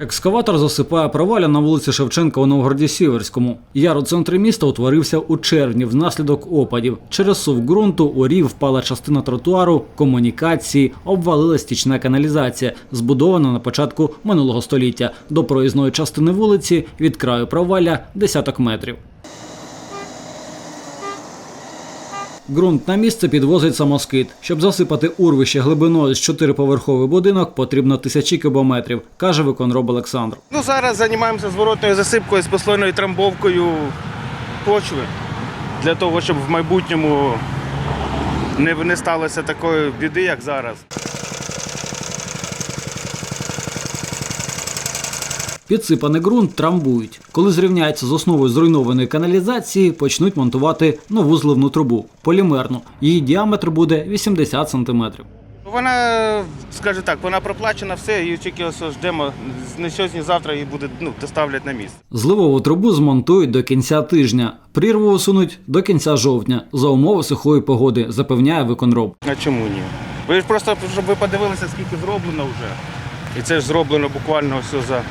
Екскаватор засипає проваля на вулиці Шевченка у Новгороді Сіверському. Яр у центрі міста утворився у червні внаслідок опадів. Через сув ґрунту у рів впала частина тротуару, комунікації, обвалила стічна каналізація, збудована на початку минулого століття. До проїзної частини вулиці від краю проваля десяток метрів. Ґрунт на місце підвозить самоскид. Щоб засипати урвище глибиною з чотириповерховий будинок, потрібно тисячі кубометрів, каже виконроб Олександр. Ну, зараз займаємося зворотною засипкою з послойною трамбовкою почви для того, щоб в майбутньому не, не сталося такої біди, як зараз. Підсипаний ґрунт трамбують. Коли зрівняється з основою зруйнованої каналізації, почнуть монтувати нову зливну трубу полімерну. Її діаметр буде 80 сантиметрів. Вона, скажімо так, вона проплачена все, і тільки ось ждемо не сьогодні, завтра її буде ну, доставлять на місце. Зливову трубу змонтують до кінця тижня. Прірву усунуть до кінця жовтня за умови сухої погоди, запевняє виконроб. А чому ні? Ви ж просто щоб ви подивилися, скільки зроблено вже. І це ж зроблено буквально все за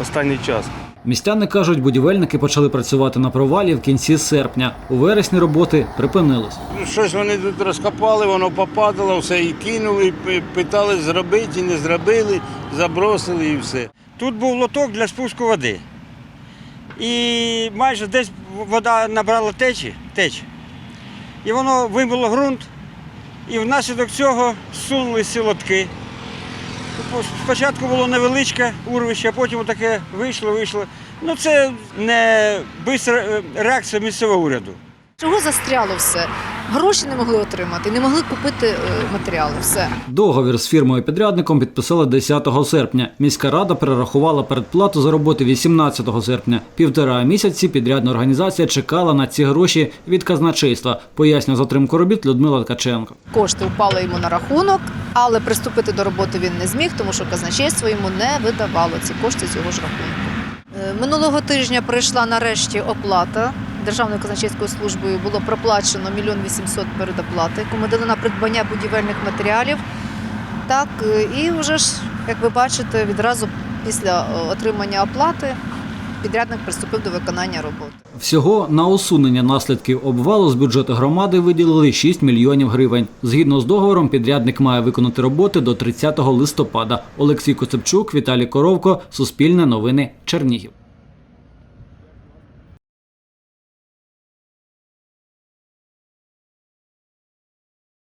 останній час. Містяни кажуть, будівельники почали працювати на провалі в кінці серпня. У вересні роботи припинились. Ну, Щось вони тут розкопали, воно попадало, все і кинули, і питали зробити, і не зробили, забросили і все. Тут був лоток для спуску води. І майже десь вода набрала течі, теч. І воно вимило ґрунт, і внаслідок цього сунули ці лотки. Спочатку було невеличке урвище, а потім таке вийшло, вийшло. Ну це не бистра реакція місцевого уряду. Чого застряло все? Гроші не могли отримати, не могли купити е, матеріали. Все. Договір з фірмою-підрядником підписали 10 серпня. Міська рада перерахувала передплату за роботи 18 серпня. Півтора місяці підрядна організація чекала на ці гроші від казначейства, пояснює затримку робіт Людмила Ткаченко. Кошти впали йому на рахунок, але приступити до роботи він не зміг, тому що казначейство йому не видавало ці кошти з його ж рахунку. Е, Минулого тижня прийшла нарешті оплата. Державною казначейською службою було проплачено мільйон 800 передоплати, ми дали на придбання будівельних матеріалів. Так, е, і вже ж, як ви бачите, відразу після е, отримання оплати підрядник приступив до виконання роботи. Всього на усунення наслідків обвалу з бюджету громади виділили 6 мільйонів гривень. Згідно з договором, підрядник має виконати роботи до 30 листопада. Олексій Коцепчук, Віталій Коровко, Суспільне новини, Чернігів.